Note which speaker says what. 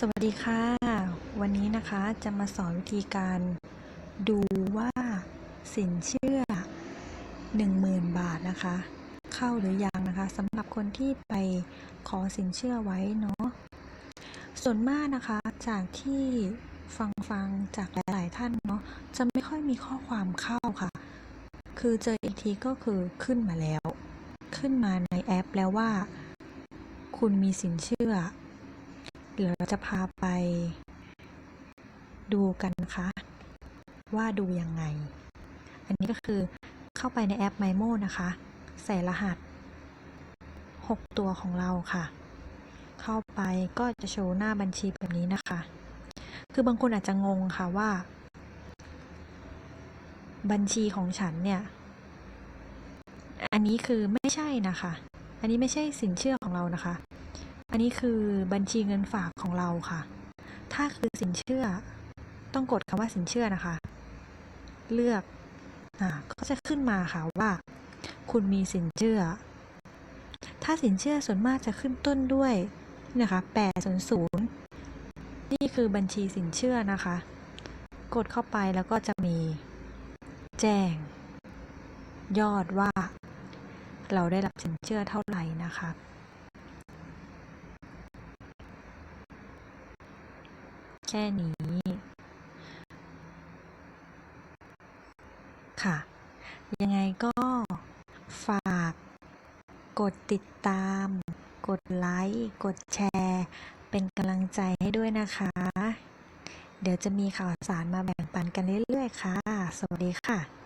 Speaker 1: สวัสดีค่ะ วันนี้นะคะจะมาสอนวิธีการดูว่าสินเชื่อ 10,000 บาทนะคะ เข้าหรือยังนะคะสำหรับคนที่ไปขอสินเชื่อไว้เนาะส่วนมากนะคะจากที่ฟังฟังจากหลาย ๆ ท่านเนาะจะไม่ค่อยมีข้อความเข้าค่ะ คือเจออีกทีก็คือขึ้นมาแล้ว ขึ้นมาในแอปแล้วว่า คุณมีสินเชื่อ เดี๋ยวเราจะพาไป ดูกันนะคะ ว่าดูยังไง อันนี้ก็คือเข้าไปในแอป MyMo นะคะ ใส่รหัส 6 ตัวของเราค่ะ เข้าไปก็จะโชว์หน้าบัญชีแบบนี้นะคะ คือบางคนอาจจะงงค่ะว่า บัญชีของฉันเนี่ย อันนี้คือไม่ใช่นะคะ อันนี้ไม่ใช่สินเชื่อของเรานะคะ อันนี้คือบัญชีเงินฝากของเราค่ะ ถ้าคือสินเชื่อ ต้องกดคำว่าสินเชื่อนะคะ เลือกอ่าก็จะขึ้นมาค่ะว่า คุณมีสินเชื่อ ถ้าสินเชื่อส่วนมากจะขึ้นต้นด้วยนี่นะคะ800นี่คือบัญชีสินเชื่อนะคะ กดเข้าไปแล้วก็จะมีแจ้ง ยอดว่า เราได้รับสินเชื่อเท่าไหร่นะคะ แค่นี้ ค่ะ ยังไงก็ฝากกดติดตาม กดไลค์ กดแชร์ เป็นกำลังใจให้ด้วยนะคะ เดี๋ยวจะมีข่าวสารมาแบ่งปันกันเรื่อยๆ ค่ะ สวัสดีค่ะ